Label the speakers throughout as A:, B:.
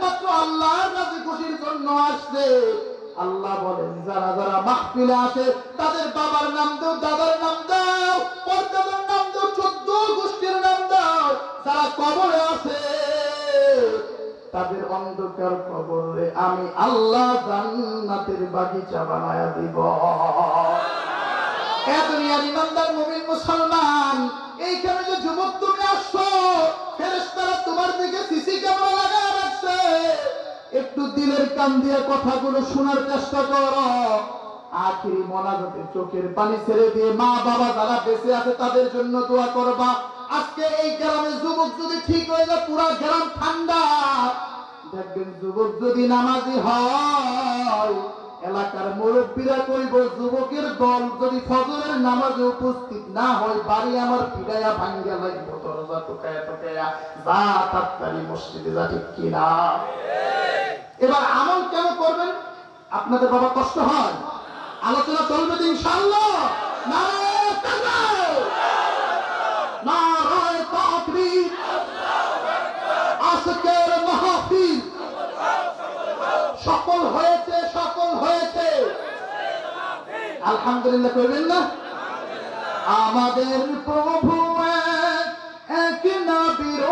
A: একমাত্র আল্লাহর রাজি খুশির জন্য আসছে। আল্লাহ বলেন যারা যারা মাহফিলে আসে, তাদের বাবার নাম দাও, দাদার নাম দাও, পর্দাদের নাম দাও, চোদ্দ গোষ্ঠীর নাম দাও। যারা কবরে আছে তাদের অন্ধকার কবরে আমি আল্লাহ জান্নাতের বাগিচা বানায়া দিব। দুনিয়ার ইমানদার মুমিন মুসলমান, এইখানে যে যুবক তুমি আসছো, ফেরেশতারা তোমার দিকে সিসি ক্যামেরা রাখছে একটু দিলের কান দিয়ে কথাগুলো শোনার চেষ্টা কর। আখিরি মোনাজাতে চোখের পানি ছেড়ে দিয়ে মা বাবা যারা বেঁচে আছে তাদের জন্য দোয়া করবা। আজকে এই গ্রামের যুবক যদি ঠিক হয়ে যায়, পুরো গ্রাম ঠান্ডা। দেখবেন যুবক যদি নামাজি হয় এলাকার মুরব্বীরা কইব, যুবকের দল যদি ফজরের নামাজে উপস্থিত না হয়, বাড়ি আমার পিড়াইয়া ভাঙ্গা লাগব দরজা টুকায়া টুকায়া যা তাড়াতাড়ি মসজিদে যা ঠিক কিনা। এবার আমল কেন করবেন? আপনাদের বাবা কষ্ট হয়? আলোচনা চলবে তো ইনশাআল্লাহ। তাকবীর। আজকের মাহফিল সফল হয়েছে সফল হয়েছে আলহামদুলিল্লাহ করবেন না? আমাদের প্রভু এক, নবীর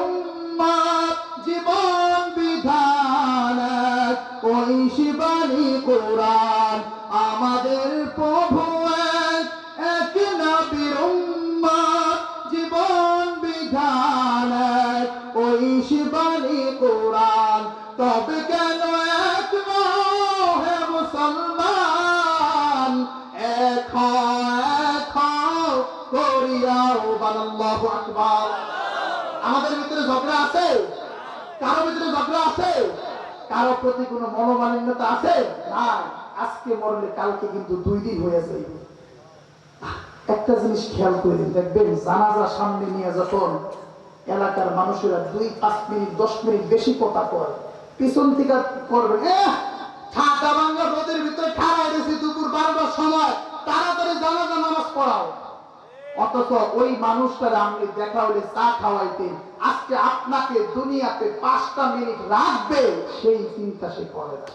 A: জীবন বিধান ওই শিবানী কোরআন আমাদের ঝগড়া আছে? কারও ভিতরে ঝগড়া আছে? কারও প্রতি কোনো মনোমালিন্যতা আছে? না আজকে মরলে কালকে কিন্তু দুই দিন হয়ে যাবে একটা জিনিস খেয়াল করে দেখবেন জানাজা সামনে নিয়ে যখন এলাকার মানুষেরা দুই, পাঁচ মিনিট, দশ মিনিট বেশি কথা কয়, পিছন থেকে করবে ঠাকা ভাঙ্গা রোদের ভিতরে ঠাড়াই দিয়েছি দুপুর বারোটার সময়। তাড়াতাড়ি জানাজা নামাজ পড়াও। অথচ ওই মানুষটার আপনি দেখা হলে চা খাওয়াইতেন। আজকে আপনাকে দুনিয়াতে পাঁচটা মিনিট রাখবে, সেই চিন্তা সে করে না।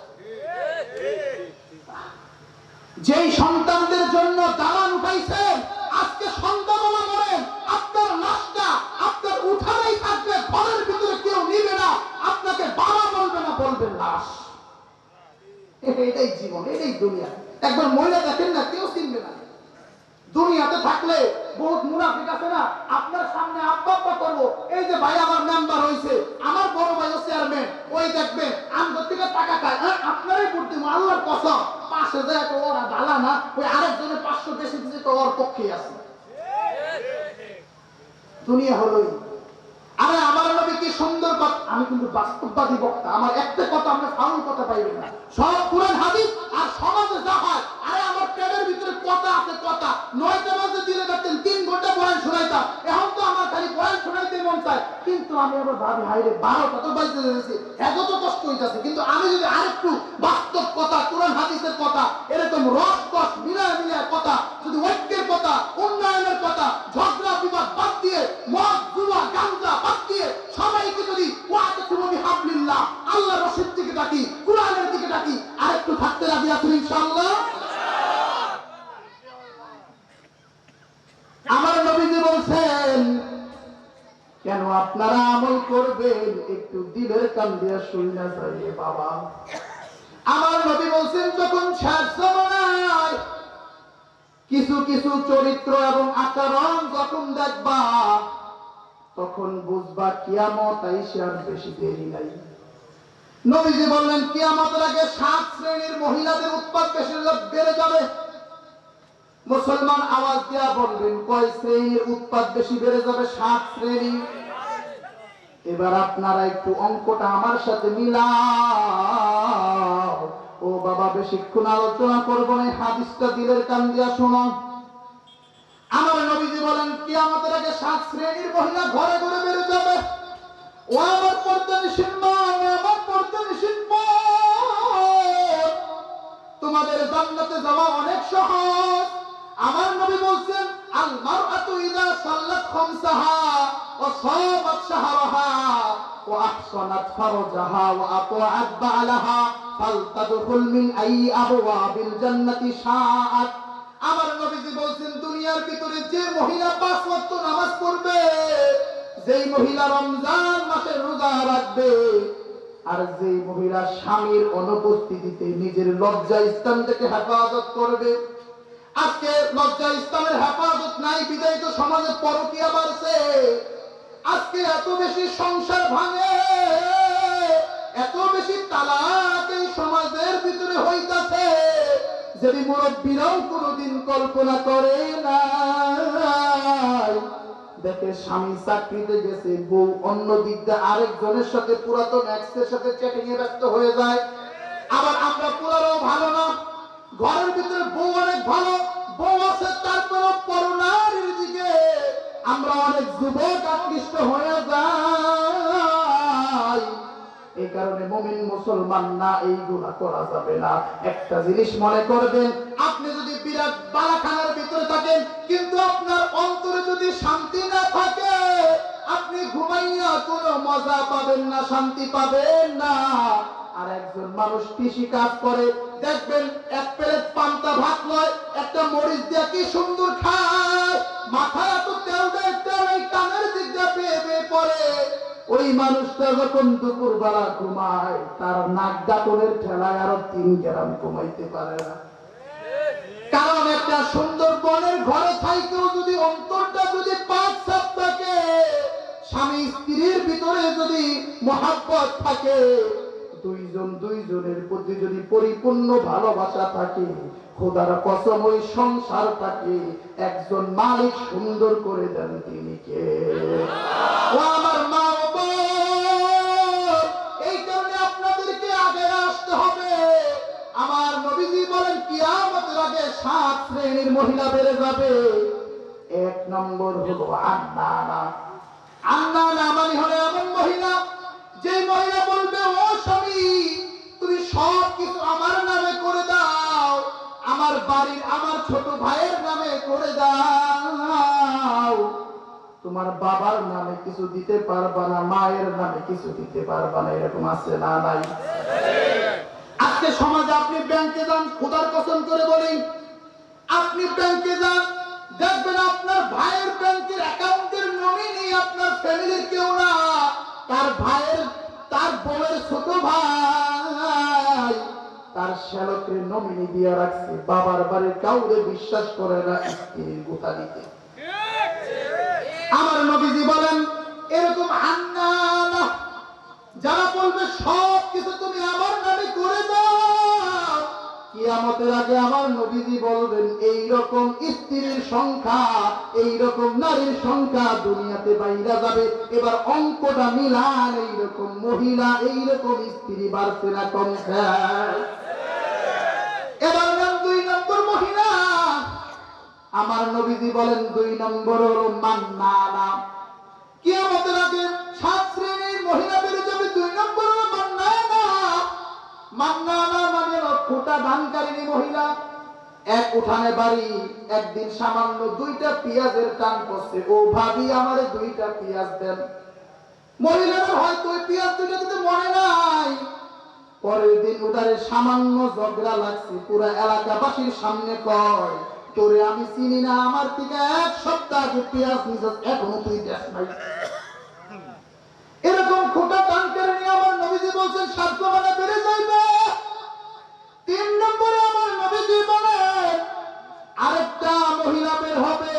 A: যেই সন্তানদের জন্য দালান উঠাইছেন আজকে সন্তানরা করেন আপনার লাশটা, আপনার উঠানেই থাকবে, ঘরের ভিতরে কেউ নিবে না, আপনাকে বাবা বলবে না, বলবে লাশ। এটাই জীবন, এটাই দুনিয়া। একবার মহিলা দেখেন না, কেউ চিনবে না। দুনিয়াতে থাকলে বহুত মুনাফিক আছে না? আপনার সামনে আব্বা করব। এই যে ভাই আমার মেম্বার হয়েছে আমার বড় ভাই চেয়ারম্যান, ওই দেখবেন আমগর থেকে টাকা খায়। হ্যাঁ আপনারই বুদ্ধি আল্লাহর কসম। পাশে যায় তো ওরা ভালা না ওই আরেকজনের পাঁচশো বেশি দিতে তো ওর পক্ষে আছে। দুনিয়া হলোই আরে আমার নবী কি সুন্দর কথা আমি কিন্তু বাস্তববাদী বক্তা, আমার একটা কথা আমরা ফাউল কথা পাইবেন না। সব কোরআন, হাদিস আর সমাজে যা হয় আমি আবার ভাবি হাইরে বারোটা তো বাজতে যাচ্ছে এত তো কষ্ট হইতেছে। কিন্তু আমি যদি আরেকটু বাস্তব কথা, কোরআন হাদিসের কথা, এরকম রস কস মিলায় মিলায় কথা, যদি ঐক্যের কথা কেন আপনারা আমল করবেন? একটু দিলের কান দিয়ে শুনে যাইয়ে বাবা। আমার নবী বলছেন, যখন শেষ কিছু কিছু চরিত্র এবং আচরণ যখন দেখবা, তখন বুঝবা কিয়ামত আইসে আর বেশি দেরি নাই। নবীজি বললেন, কিয়ামতের আগে সাত শ্রেণির মহিলাদের উৎপাদ বেশি বেড়ে যাবে। মুসলমান আওয়াজ দিয়া বলবেন, কয় শ্রেণির উৎপাদ বেশি বেড়ে যাবে? সাত শ্রেণি। এবার আপনারা একটু অঙ্কটা আমার সাথে মিলাও। ও বাবা, বেশিক্ষণ আলোচনা করব না হাদিসটা দিলের কান দিয়া শোনো। আমার নবীজি বলেন কি আমাদের আগে সাত শ্রেণির মহিলা ঘরে ঘরে বেড়ে যাবে। ও আমার পর্দা নিষিদ্ধ, ও আমার পর্দা নিষিদ্ধ। তোমাদের জান্নাতে যাওয়া অনেক সহজ। আমার নবী বলছেন আল মারআতু ইযা সাল্লাত খামসাহা ওয়া সামাত শাহরাহা ওয়া আহসানাত ফারজাহা ওয়া আতাআত বালাহা ফালতাদখুল মিন আই আবওয়াবিল জান্নাতি শাআত। আমার নবীজি বলছেন, দুনিয়ার ভিতরে যে মহিলা পাঁচ ওয়াক্ত নামাজ পড়বে, যেই মহিলা রমজান মাসে রোজা রাখবে আর যেই মহিলা স্বামীর অনুপস্থিতিতে নিজের লজ্জা স্থান থেকে হেফাজত করবে আজকে লজ্জা ইসলামের হেফাজত নাই বিদায় তো সমাজে পরকিয়া বাড়ছে। আজকে এত বেশি সংসার ভাঙে, এত বেশি তালাক এই সমাজের ভিতরে হইতাছে, যদি মুরব্বীরাও কোনোদিন কল্পনা করে না দেখে স্বামী চাকরিতে গেছে, বউ অন্য দিক আরেকজনের সাথে পুরাতন এক্সের সাথে চ্যাটিং এ ব্যস্ত হয়ে যায়। আবার আমরা পুরারও ভালো না। ঘরের ভিতরে বউ আমরা অনেক যুবক আকৃষ্ট হয়ে যাই। এই কারণে মুসলমান না এইগুলা করা যাবে না। একটা জিনিস মনে করবেন, আপনি যদি বিরাট বালাখানার ভিতরে থাকেন, কিন্তু আপনার অন্তরে যদি শান্তি না থাকে, আপনি ঘুমাইয়া কোনো মজা পাবেন না, শান্তি পাবেন না। আর একজন মানুষ কৃষি কাজ করে দেখবেন এক প্লেট পান্তা ভাত লয় একটা মরিচ দিয়ে কি সুন্দর খায়। মাথায় এত তেল দেয়, তেল এই কানের দিক দিয়ে পেয়ে পেয়ে পড়ে। ওই মানুষটা যখন দুপুর বেলা ঘুমায়, তার নাক ডাকনের ঠেলায় আরও তিন গ্রাম ঘুমাইতে পারে না। কারণ একটা সুন্দর বনের ঘরে থাইকেও যদি অন্তরটা যদি পাঁচ সাত থাকে, স্বামী স্ত্রীর ভিতরে যদি মহাব্বত থাকে দুইজন দুইজনের প্রতি যদি পরিপূর্ণ ভালোবাসা থাকে, খোদার কসম ওই সংসারটাকে একজন মালিক সুন্দর করে দেন তিনি কে? ও আমার মা এই আপনাদেরকে আসতে হবে। আমার নবীজি বলেন, কিয়ামতের আগে সাত শ্রেণির মহিলা বেড়ে যাবে। এক নম্বর হলো আন্নানা। আন্নানা মানে হলো এমন মহিলা যে মহিলা বলবে, ও স্বামী, তুমি সব কিছু আমার নামে করে দাও, আমার বাড়ির আমার ছোট ভাইয়ের নামে করে দাও। তোমার বাবার নামে কিছু দিতে পারবা না, মায়ের নামে কিছু দিতে পারবা না, এরকম আছে না নাই? আজকে সমাজে আপনি ব্যাংকে যান, খোদার কসম করে বলি আপনি ব্যাংকে যান, দেখবেন আপনার ভাইয়ের ব্যাংকের অ্যাকাউন্টের নমিনি আপনার ফ্যামিলির কেউ না। তার ভাইয়ের, তার বউয়ের ছোট ভাই, তার শ্যালকের নমিনি দিয়ে রাখছে। বাবার বাড়ি কাউরে বিশ্বাস করে না স্ত্রীর গোতা দিতে আমার নবীজি বলেন, এরকম হান্না যারা বলবে সব কিছু তুমি আমার নামে করে দাও। কিয়ামতের আগে আমার নবীজি বলবেন এই রকম স্ত্রীর সংখ্যা এই রকম নারীর সংখ্যা দুনিয়াতে বাইরা যাবে। এবার অঙ্কটা মিলান এই রকম মহিলা এই রকম স্ত্রী বাড়ছে না কমছে এবার দুই নম্বর মহিলা। আমার নবীজি বলেন, দুই নম্বর হলো মান্নানা। কিয়ামতের আগে সাত শ্রেণির মহিলা বেড়ে যাবে দুই নম্বর হলো মান্নানা ফোটা দানকারিনী মহিলা, এক উঠানে বাড়ি, একদিন সামান্য দুইটা পেঁয়াজের টান পড়ছে। ও ভাবি, আমারে দুইটা পেঁয়াজ দেন। মহিলারা হয়তো দুইটা দিতে মনে নাই। পরের দিন উদারে সামান্য ঝগড়া লাগছে, পুরো এলাকাবাসীর সামনে কয়, তোরে আমি চিনি না, আমার থেকে এক সপ্তাহ আগে পেঁয়াজ এখনও তুই দেখ নাই। এরকম খোটা টান নিয়ে আমার নবীজি বলছেন, স্বার্থ মানে বেড়ে যাইবে। তিন নম্বরে আমার নবীজি বলেন, আরেকটা মহিলা বের হবে,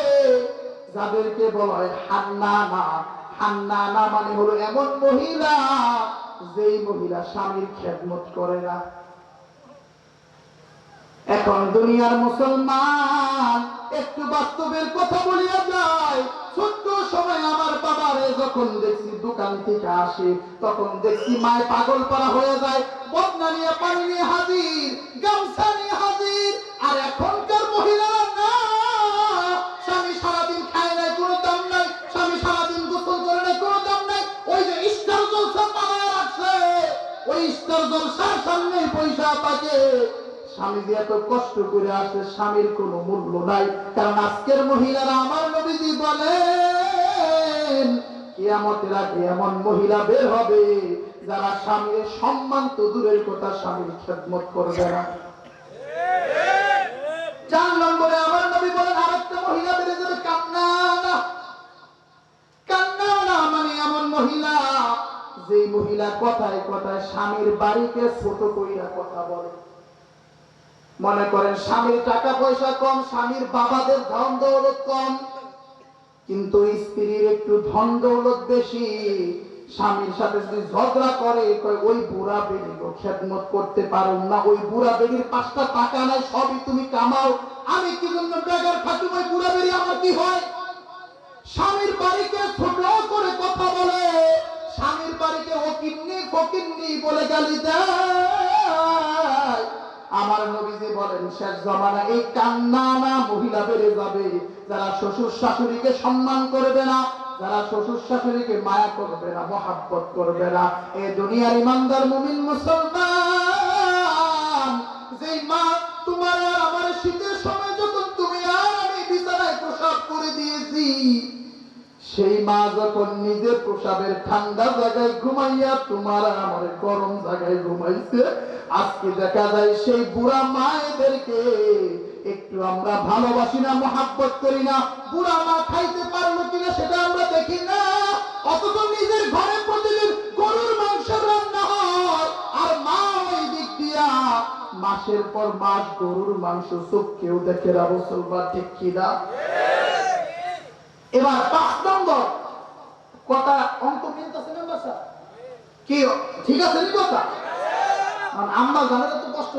A: যাদেরকে বলা হয় হান্নানা। হান্নানা মানে হলো এমন মহিলা, যেই মহিলা স্বামীর খেদমত করে না। এখন দুনিয়ার মুসলমান, একটু বাস্তবের কথা বলিয়া যায়। ছোট্ট সময় আমার বাবারে যখন দেখছি দোকান থেকে আসে, তখন দেখছি মায় পাগল করা হয়ে যায়। বদনা নিয়ে, পানি নিয়ে হাজির, গামছা নিয়ে হাজির। আর এখনকার মহিলারা না। স্বামী সারাদিন খায় নাই, কোনো দাম নাই। স্বামী সারাদিন গোসল করে নাই, কোনো দাম নাই। ওই যে ইস্টার জলসা রাখছে। ওই জলসার সামনে পয়সা পাকে স্বামী যে এত কষ্ট করে আসে, স্বামীর কোনো মূল্য নাই। কারণ আজকের মহিলারা আমার নবীজি বলেন, কিয়ামতের আগে এমন মহিলা বের হবে যারা স্বামীর সম্মান তো দূরের কথা, স্বামীর খেদমত করবে না। চার নম্বরে আমার নবী বলেন, আরেকটা মহিলা বেড়ে যাবে কান্না কান্না না মানে এমন মহিলা যে মহিলা কথায় কথায় স্বামীর বাড়িকে ছোট কইরা কথা বলে। মনে করেন স্বামীর টাকা পয়সা কম, স্বামীর বাবাদের ধন দৌলত কম, কিন্তু স্ত্রীর একটু ধন দৌলত বেশি। স্বামীর সাথে যদি ঝগড়া করে ওই বুড়া বেড়ি গো, খেদমত করতে পারো না, ওই বুড়া বেড়ির পাঁচটা টাকা নাই, সবই তুমি কামাও। আমি কি জন্য বেগার খাটু, ওই বুড়া বেড়ি আমার কি হয়? স্বামীর বাড়িকে ছোট করে কথা বলে। স্বামীর বাড়িকে ও কিন্নি ফকিন্নি বলে গালি দেয়। আমার নবীজি বলেন, শেষ জমানা এই কান্না না মহিলা বেড়ে যাবে। যারা শ্বশুর শাশুড়িকে সম্মান করবে না, যারা শ্বশুর শাশুড়িকে মায়া করবে না, মহাব্বত করবে না। এই দুনিয়ার ইমানদার মুমিন মুসলমান, যেই মা, তোমার আমার শীতের সময় যখন তুমি আর আমি বিছানায় প্রসাব করে দিয়েছি সেই মা যখন নিজের প্রসাবের ঠান্ডা জায়গায় ঘুমাইয়া তোমার আমার গরম জায়গায় ঘুমাইছে, আজকে দেখা যায় সেই বুড়া মায়েদেরকে একটু আমরা ভালোবাসি না, মহাব্বত করি না। বুড়া মা খাইতে পারল কিনা সেটা আমরা দেখি না। অথচ নিজের ঘরে প্রতিদিন গরুর মাংস রান্না হয়। আর মা ওই দিক দিয়া মাসের পর মাস গরুর মাংস চোখ কেউ দেখে না, মুসলমান ঠিক কিনা? এবার পাঁচ নম্বর কথা অঙ্ক মিলতেছে না বাসা? কি, ঠিক আছে নি কথা? কারণ আম্মা জানে তো কষ্ট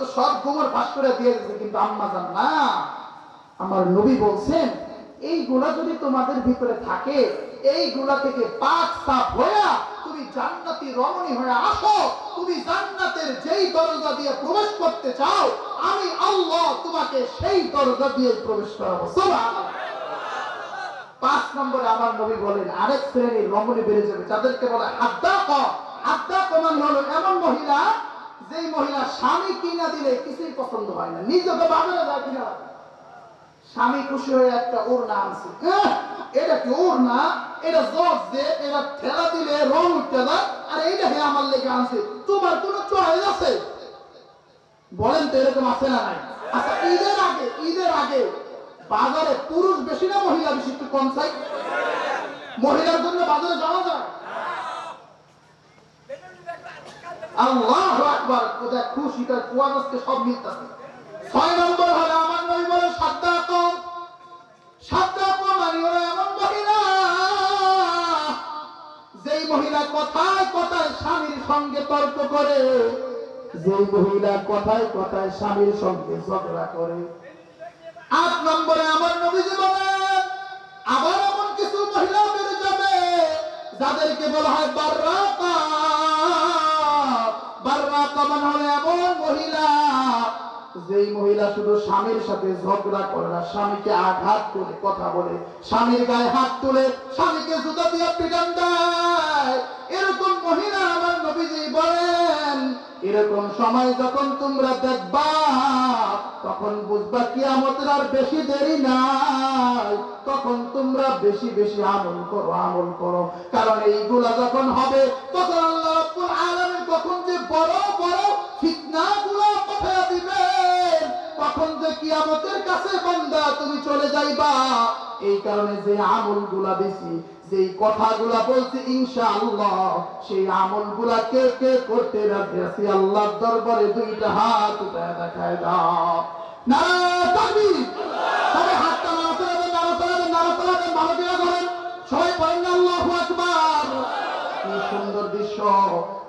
A: তো সব করে দিয়ে কিন্তু আম্মা জান না। আমার বলছেন, এইগুলা যদি তোমাদের ভিতরে থাকে, এইগুলা থেকে পাক সাফ হইয়া জান্নাতি রমণী হয়ে আসো। তুমি জান্নাতের যেই দরজা দিয়ে প্রবেশ করতে চাও আমি আল্লাহ তোমাকে সেই দরজা দিয়ে প্রবেশ করাবো। পাঁচ নম্বরে আমার নবী বলেন আরেক শ্রেণির রমণী বেড়ে যাবে যাদেরকে বলে ক হাদ্দা কমান হলো এমন মহিলা যেই মহিলা স্বামী কিনা দিলে কিছুই পছন্দ হয় না বাজারে যায় কিনা। স্বামী খুশি হয়ে একটা ওড়না আনছে। আহ, এটা কি ওড়না? এটা জজ যে এটা ঠেলা উঠতে যায় আর এইটা হে আমার লেগে আনছে তোমার কোনো চয়েস আছে? বলেন তো এরকম আছে না নাই? আচ্ছা ঈদের আগে ঈদের আগে বাজারে পুরুষ বেশি না মহিলা বেশি একটু কম চাই? মহিলার জন্য বাজারে যাওয়া যায়? আল্লাহ আকবার, কোথায় খুশি তার কুয়ারসকে সব মিলতেছে ছয় নম্বর হলো আমার নবী বলে সাদ্দা কম সাদ্দা কম মানে হলো মহিলা কথায় কথায় স্বামীর সঙ্গে তর্ক করে। যেই মহিলা কথায় কথায় স্বামীর সঙ্গে ঝগড়া করে। আট নম্বরে আমার নবীজি বলেন, আবার এমন কিছু মহিলা বেড়ে যাবে, যাদেরকে বলা হয় বার্রাকা বার্রাকা মানে হলো এমন মহিলা যেই মহিলা শুধু স্বামীর সাথে ঝগড়া করে না, স্বামীকে আঘাত করে, কথা বলে, স্বামীর গায়ে হাত তুলে স্বামীকে জুতা দিয়ে পিটান দেয় এরকম মহিলা আমার নবীজি বলেন, এরকম সময় যখন তোমরা দেখবা, তখন বুঝবা কিয়ামতের আর বেশি দেরি নাই। তখন তোমরা বেশি বেশি আমল করো আমল করো। কারণ এইগুলা যখন হবে, তখন আল্লাহ আলামিন তখন যে বড় বড় ফিতনাগুলো পাঠিয়ে দিবেন। তখন যে কিয়ামতের কাছে বান্দা তুমি চলে যাইবা, এই কারণে যে আমলগুলা বেশি, যেই কথাগুলা বলছি, ইনশাআল্লাহ, সেই আমলগুলা কে কে করতে রাজি আছি? আল্লাহর দরবারে দুইটা হাত উঠায় দেখায় দাও। না তাকবীর। সবাই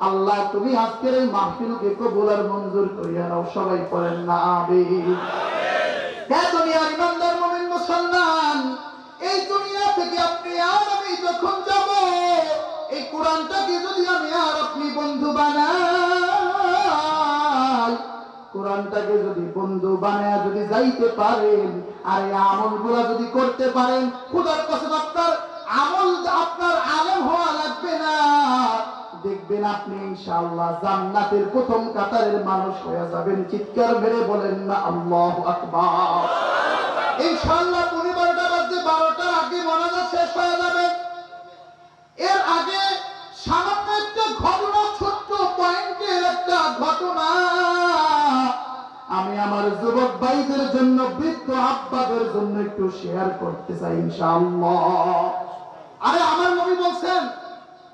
A: আল্লাহ, তুমি আজকের এই মাহফিলকে কবুল আর মঞ্জুর করিয়া নাও সবাই পড়েন না, আমিন। হে দুনিয়ার ইমানদার মুমিন মুসলমান, এই দুনিয়া থেকে আপনি আর আমি যখন যাব, এই কোরআনটাকে যদি আমি আর আপনি বন্ধু বানাই, কোরআনটাকে যদি বন্ধু বানায় যদি যাইতে পারেন, আর এই আমলগুলা যদি করতে পারেন, খুদার কাছে আপনার আমল, আপনার আলেম হওয়া লাগবে না। দেখবেন আপনি, ইনশাআল্লাহ, জান্নাতের প্রথম কাতারের মানুষ হয়ে যাবেন। চিৎকার মেরে বলেন না, আল্লাহু আকবার। ইনশাআল্লাহ পনেরো বারোটা বাজে বারোটার আগে শেষ হয়ে যাবে। এর আগে সামান্য একটা ঘটনা, ছোট্ট পয়েন্টের একটা ঘটনা। আমি আমার যুবক ভাইদের জন্য, বৃদ্ধ আব্বাদের জন্য একটু শেয়ার করতে চাই, ইনশাআল্লাহ। আরে, আমার নবী বলছেন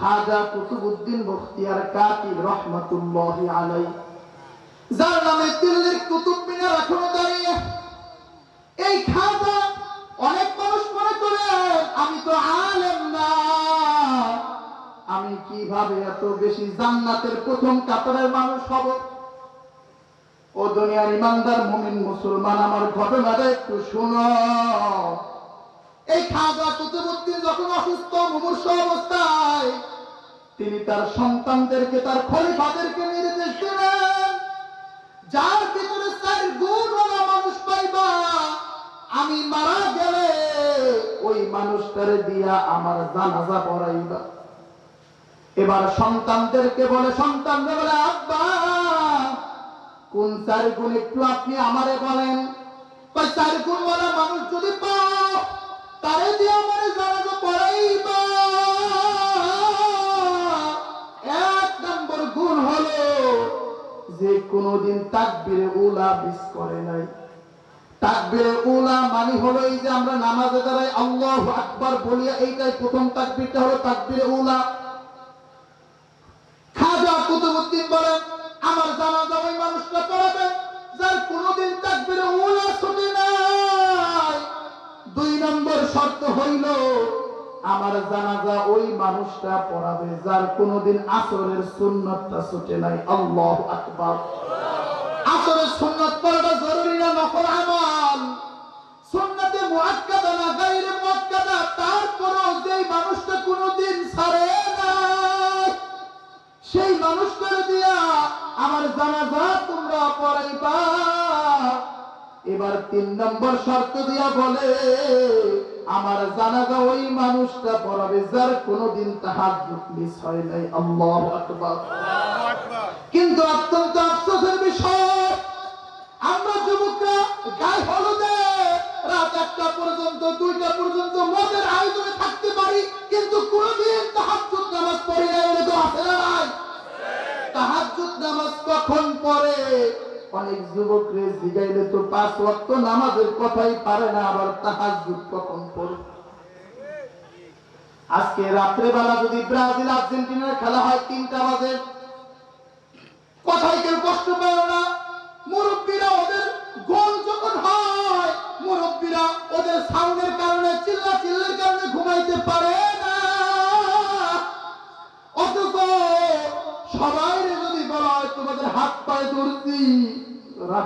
A: খাজা কুতুবউদ্দিন বখতিয়ার আলাইহি। যার নামে দিল্লির কুতুব মিনার এখনও দাঁড়িয়ে। এই খাজা অনেক মানুষ মনে করে, আমি তো আলেম না। আমি কীভাবে এত বেশি জান্নাতের প্রথম কাতারের মানুষ হব? ও দুনিয়ার ইমানদার মুমিন মুসলমান, আমার ঘটনাটা একটু শুনো। এই খাজা কুতুবউদ্দিন যখন অসুস্থ, মুমূর্ষ অবস্থায়, তিনি তার সন্তানদেরকে, তার খলিফাদেরকে নির্দেশ দিলেন, যার ভিতরে চার গুণ ওলা মানুষ পাইবা, আমি মারা গেলে ওই মানুষটারে দিয়া আমার জানাজা পড়াইবা। এবার সন্তানদেরকে বলে সন্তানদের বলে, আব্বা, কোন চার গুণ একটু আপনি আমারে বলেন। চার গুণ ওলা মানুষ যদি পাও কোনোদিন তাকবিরে উলা বিস করে নাই। তাকবিরে উলা মানে হলো এই যে আমরা নামাজে দাঁড়াই, আল্লাহ আকবার বলিয়া এইটাই প্রথম তাকবিরটা হলো তাকবিরে উলা। খাজা কুতুবউদ্দিন বলেন আমার জানাজা ওই মানুষটা পড়াবে যার কোনোদিন তাকবিরে উলা ছুটে নাই। দুই নম্বর শর্ত হইল আমার জানাজা ওই মানুষটা পড়াবে যার কোনোদিন আসরের সুন্নতটা ছুটে নাই। আল্লাহ আকবার। আসরের সুন্নত পড়াটা জরুরি না, নফল আমল। সুন্নতে মুআক্কাদা না, গায়রে মুআক্কাদা, তারপরেও যেই মানুষটা কোনোদিন ছাড়ে নাই, সেই মানুষটার দিয়া আমার জানাজা তোমরা পড়াইবা। এবার তিন নম্বর শর্ত দিয়া বলে আমার জানাজা ওই মানুষটা পড়াবে যার কোনোদিন তাহাজ্জুদ মিস হয় নাই। আল্লাহু আকবার। কিন্তু অত্যন্ত আফসোসের বিষয়, আমরা যুবকরা গায়ে হলুদে রাত একটা পর্যন্ত, দুইটা পর্যন্ত মদের আয়োজনে থাকতে পারি, কিন্তু কোনোদিন তাহাজ্জুদ নামাজ পড়ি না এরকম আছে নামাজ কখন পড়ে? অনেক যুবক রে জিগাইলে তো পাঁচ ওয়াক্ত নামাজের কথাই পারে না, আবার তাহাজ্জুদ কখন পড়ে আজকে রাত্রেবেলা যদি ব্রাজিল আর্জেন্টিনার খেলা হয় তিনটা বাজে কোথায় কেউ কষ্ট পায় না।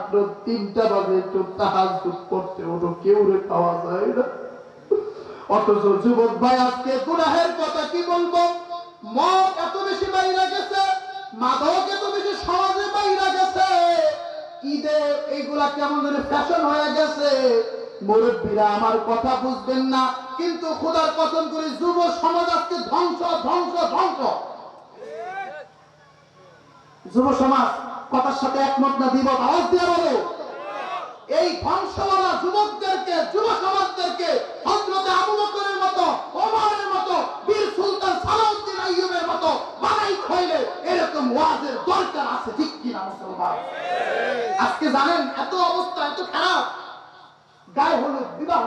A: রাত্র তিনটা বাজে একটু তাহাজ করতে ওঠো কেউ রে পাওয়া যায় না। অথচ যুবক ভাই, আজকে গুনাহের কথা কি বলব? মদ এত বেশি বাইরে গেছে, মাদক এত বেশি সমাজে গেছে। ঈদে এইগুলা কেমন ধরে ফ্যাশন হয়ে গেছে। মুরব্বীরা আমার কথা বুঝবেন না, কিন্তু কসম করে যুব সমাজ আজকে ধ্বংস ধ্বংস ধ্বংস। যুব সমাজ কথার সাথে একমত না, দিব আওয়াজ দিয়ে বলো। এই ধ্বংসওয়ালা যুবকদেরকে, যুব সমাজদেরকে হজরতে আবু বকরের মতো মতো, বীর সুলতান সালাউদ্দিন আইয়ুবের মতো বানাই এরকম ওয়াজের দরকার আছে ঠিক মুসলমান? আজকে জানেন এত অবস্থা, এত খারাপ। গায়ে হলুদ বিবাহ।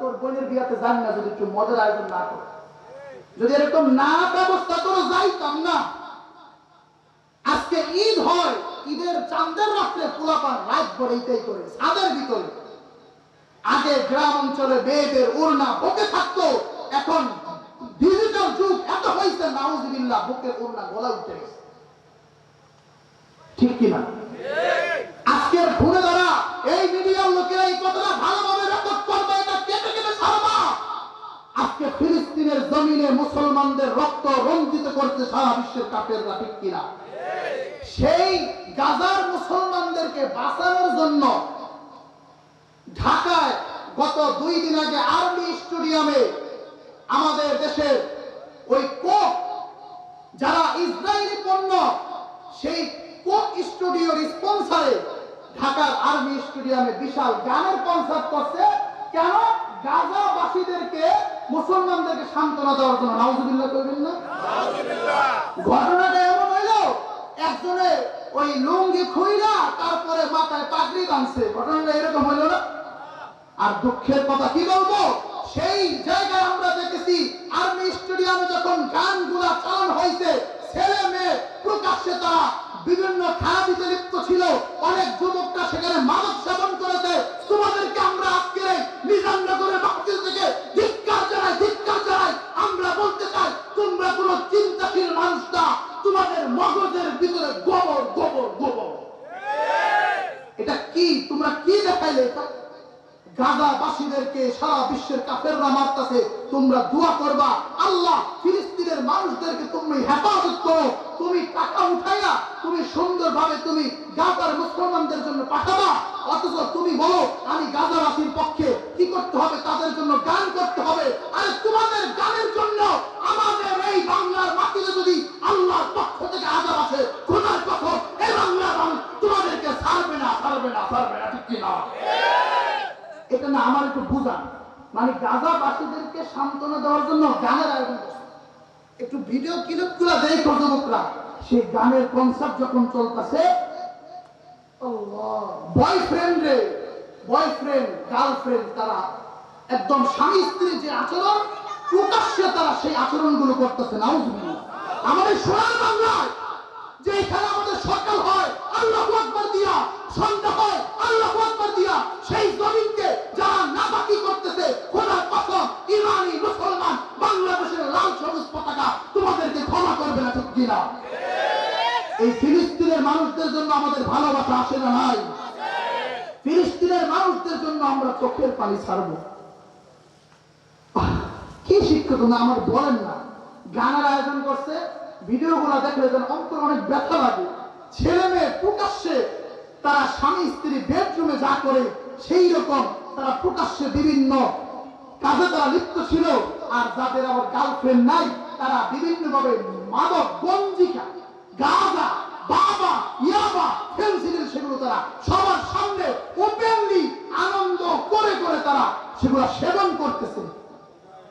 A: তোর বোনের বিয়াতে যান না যদি একটু মদের আয়োজন না করে। যদি এরকম না ব্যবস্থা করে, যাইতাম না। আজকে ঈদ হয় ঈদের চাঁদের রাত্রে পোলাপান রাত ভরে এইটাই করে ছাদের ভিতরে। আগে গ্রাম অঞ্চলে মেয়েদের ওড়না বুকে থাকতো, এখন ডিজিটাল যুগ, এত হয়েছে, নাউজবিল্লাহ, বুকের ওড়না গলা উঠে গেছে। ঠিক কিনা? আজকের ঘুরে ধরা এই মিডিয়ার লোকেরা এই কথাটা ভালোভাবে রেকর্ড করবে, এটা কেটে কেটে ছাড়বা। আজকে ফিলিস্তিনের জমিনে মুসলমানদের রক্ত করছে সারা বিশ্বের কাপেররা ঠিক সেই গাজার মুসলমানদেরকে বাঁচানোর জন্য ঢাকায় গত দুই দিন আগে আর্মি স্টেডিয়ামে আমাদের দেশের ওই কোক যারা ইসরায়েলি পণ্য, সেই কোক স্টুডিওর স্পন্সারে ঢাকার আর্মি স্টেডিয়ামে বিশাল গানের কনসার্ট করছে। কেন? গাজাবাসীদেরকে মুসলমানদেরকে সান্ত্বনা দেওয়ার জন্য নাউজুবিল্লাহ করবেন না? ঘটনাটা এমন হইল একজনে ওই লুঙ্গি খুইলা তারপরে মাথায় পাগড়ি বাঁধছে। ঘটনাটা এরকম হইল না? আর দুঃখের কথা কি বলব? সেই জায়গায় আমরা দেখেছি আর্মি স্টেডিয়ামে যখন গানগুলা চালানো হয়েছে ছেলে মেয়ে প্রকাশ্যে তারা বিভিন্ন খারাপিতে লিপ্ত কাফেররা মারতাছে তোমরা দোয়া করবা, আল্লাহ ফিলিস্তিনের মানুষদেরকে তুমি হেফাজত করো, তুমি টাকা উঠাইয়া তুমি সুন্দরভাবে তুমি গাজার মুসলমানদের জন্য পাঠাবা, অথচ তুমি বলো, আমি গাজাবাসীর পক্ষে কি করতে হবে, তাদের জন্য গান করতে হবে, আরে তোমাদের গানের জন্য আমাদের এই বাংলার মাটিতে যদি আল্লাহর পক্ষ থেকে আজাব আছে, খোদার পক্ষ এই বাংলার মানুষ তোমাদেরকে ছাড়বে না ছাড়বে না ছাড়বে না, ঠিক কি না এটা না আমার একটু বুঝান। মানে গাজাবাসীদেরকে সান্ত্বনা দেওয়ার জন্য গানের আয়োজন একটু ভিডিও ক্লিপগুলা দেয় যুবকরা সেই গানের কনসার্ট যখন চলতেছে বয়ফ্রেন্ড রে বয়ফ্রেন্ড গার্লফ্রেন্ড তারা, একদম স্বামী স্ত্রীর যে আচরণ, প্রকাশ্যে তারা সেই আচরণগুলো করতেছে নাও আমাদের সোনার বাংলায় যে এখানে আমাদের সকাল হয়, আল্লাহ দিয়া সেই জমিনকে যারা নাপাকি করতেছে লাল সবুজ পতাকা তোমাদেরকে এই ফিলিস্তিনের মানুষদের জন্য আমাদের ভালোবাসা আসে না নাই? মানুষদের জন্য আমরা চোখের পানি ছাড়বো। কি শিক্ষিত না আমার বলেন না। গানের আয়োজন করছে ভিডিও গুলা দেখলে যেন অনেক ব্যথা লাগে। ছেলে মেয়ে প্রকাশ্যে তারা স্বামী স্ত্রী বেডরুমে যা করে, সেই রকম তারা প্রকাশ্যে বিভিন্ন কাজে তারা লিপ্ত ছিল। আর যাদের আবার গার্লফ্রেন্ড নাই, তারা বিভিন্ন ভাবে মাদক গঞ্জিকা গাঁজা, বাবা, ইয়াবা ফেন্সিডিল সেগুলো তারা। সবার সামনে ওপেনলি আনন্দ করে করে তারা সেগুলো সেবন করতেছে।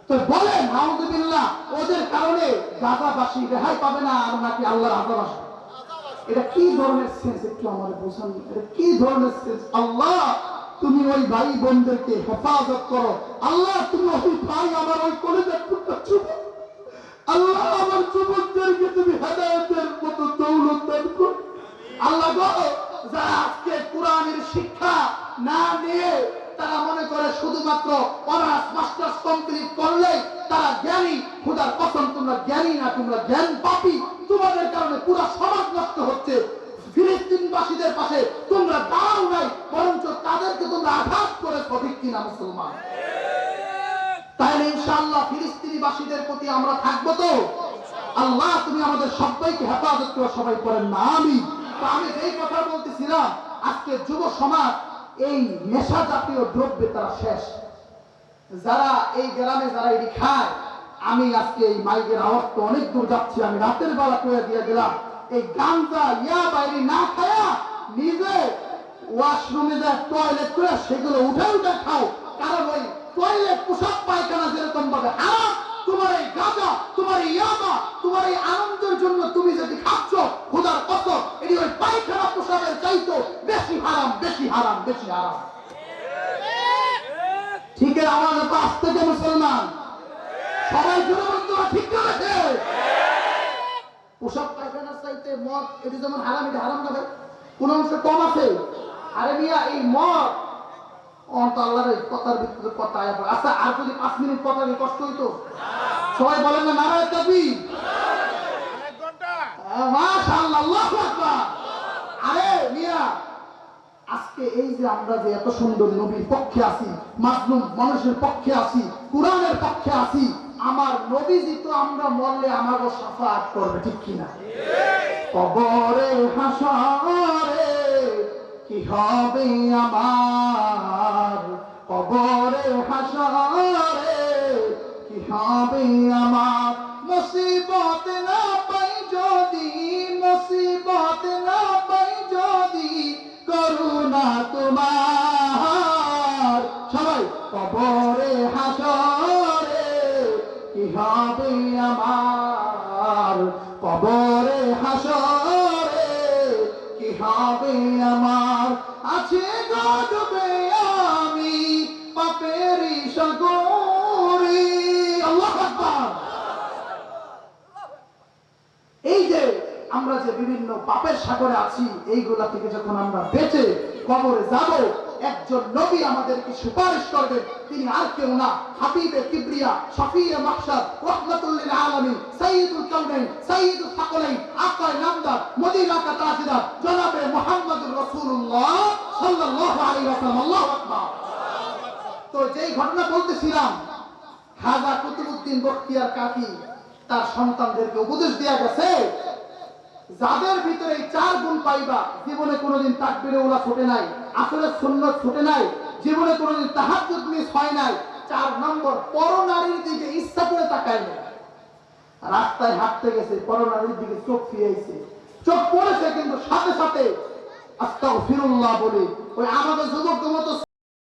A: তো বলেন, নাউজুবিল্লাহ, ওদের কারণে গাজাবাসী রেহাই পাবে না আর নাকি আল্লাহর আজাব আসবে? এটা কি ধরনের সেন্স একটু এটা কি ধরনের সেন্স আল্লাহ, তুমি ওই ভাই বোনদেরকে হেফাজত করো। আল্লাহ, তুমি ওই ভাই আমার ওই কলেজের টুকটা যুবক আল্লাহ, আমার যুবকদেরকে তুমি হেদায়তের মতো দৌলত দান করো। আল্লাহ গো, যারা আজকে কোরআনের শিক্ষা না নিয়ে তারা মনে করে শুধুমাত্র অনার্স মাস্টার্স কমপ্লিট করলেই তারা জ্ঞানী। খুদার কসম, তোমরা জ্ঞানী না, তোমরা জ্ঞান পাপি তোমাদের কারণে পুরো সমাজ নষ্ট হচ্ছে। ফিলিস্তিনবাসীদের পাশে তোমরা দাঁড়াও নাই, বরঞ্চ তাদেরকে তোমরা আঘাত করে সঠিক কিনা মুসলমান? তাহলে ইনশাআল্লাহ ফিলিস্তিনিবাসীদের প্রতি আমরা থাকব তো? আল্লাহ, তুমি আমাদের সবাইকে হেফাজত করে, সবাই করেন না আমি আমি যেই কথা বলতেছিলাম, আজকে যুব সমাজ এই নেশা জাতীয় দ্রব্যে তারা শেষ। যারা এই গ্রামে যারা এটি খায়, আমি আজকে এই মাইকের আওয়াজ তো অনেক দূর যাচ্ছি, আমি রাতের বেলা করে দিয়ে দিলাম এই গাঞ্জা ইয়া বাইরে না খায়া নিজে ওয়াশরুমে যায় টয়লেট করে সেগুলো উঠে উঠে খাও। কারণ ওই টয়লেট পোশাক পায়খানা যেরকম ভাবে হারাম, তোমার এই গাঁজা, তোমার এই ইয়াবা, তোমার এই আনন্দের হারাম বেশি হারাম। ঠিক আমার আজ থেকে মুসলমান। সবাই বলতো ঠিক করেছে পোশাক পায়খানার চাইতে মদ এটি যেমন হারাম এটা হারাম ভাই? কোন অংশ কম আছে? আরে মিয়া এই মদ। অন্ত আল্লাহর কথার ভিতরে কথা আচ্ছা আর যদি পাঁচ মিনিট কথা কষ্ট হইতো? সবাই বলেন না নারায় কবি মাশাআল্লাহ আল্লাহু আকবার। আরে মিয়া আজকে এই যে আমরা যে এত সুন্দর নবীর পক্ষে আছি, মাজলুম মানুষের পক্ষে আছি, কোরআনের পক্ষে আছি, আমার নবীজি তো আমরা মরলে আমারও সাফাত করবে, ঠিক কিনা? কবরে হাসরে কি হবে আমার? কবরে হাসরে কি হবে আমার? মুসিবত না পাই যদি তোমার সবাই কবরে হাসরে কি হবে আমার? কবরে হাসরে কি হবে আমার? যে বিভিন্ন পাপের সাগরে আছি, এইগুলা থেকে যখন আমরা বেঁচে কবরে যাব, একজন নবী আমাদেরকে সুপারিশ করবেন, তিনি আর কেউ না। হাবিবে কিবরিয়া, শফিয়ে মাহশার রহমাতুল্লিল আলামিন, সাইয়্যিদুল কাউনাইন সাইয়্যিদুল সাকলাইন, আকায় নামদার, মদিনা কা তাজদার জনাবে মুহাম্মদুর রাসূলুল্লাহ সাল্লাল্লাহু আলাইহি ওয়াসাল্লাম। আল্লাহু আকবার। তো যেই ঘটনা বলতেছিলাম খাজা কুতুবউদ্দিন বখতিয়ার কাকি তার সন্তানদেরকে উপদেশ দেয়া গেছে যাদের ভিতরে এই চার গুণ পাইবা, জীবনে কোনোদিন তাকবিরে ওলা ছোটে নাই, আসলে সুন্নত ছোটে নাই, জীবনে কোনোদিন তাহাজ্জুদ মিস হয় নাই, চার নম্বর পরনারীর দিকে ইচ্ছা করে তাকায় না রাস্তায় হাঁটতে গেছে পরনারীর দিকে চোখ ফিরেছে চোখ পড়েছে কিন্তু সাথে সাথে আস্তাগফিরুল্লাহ বলে, ওই আমাদের যুবক মতো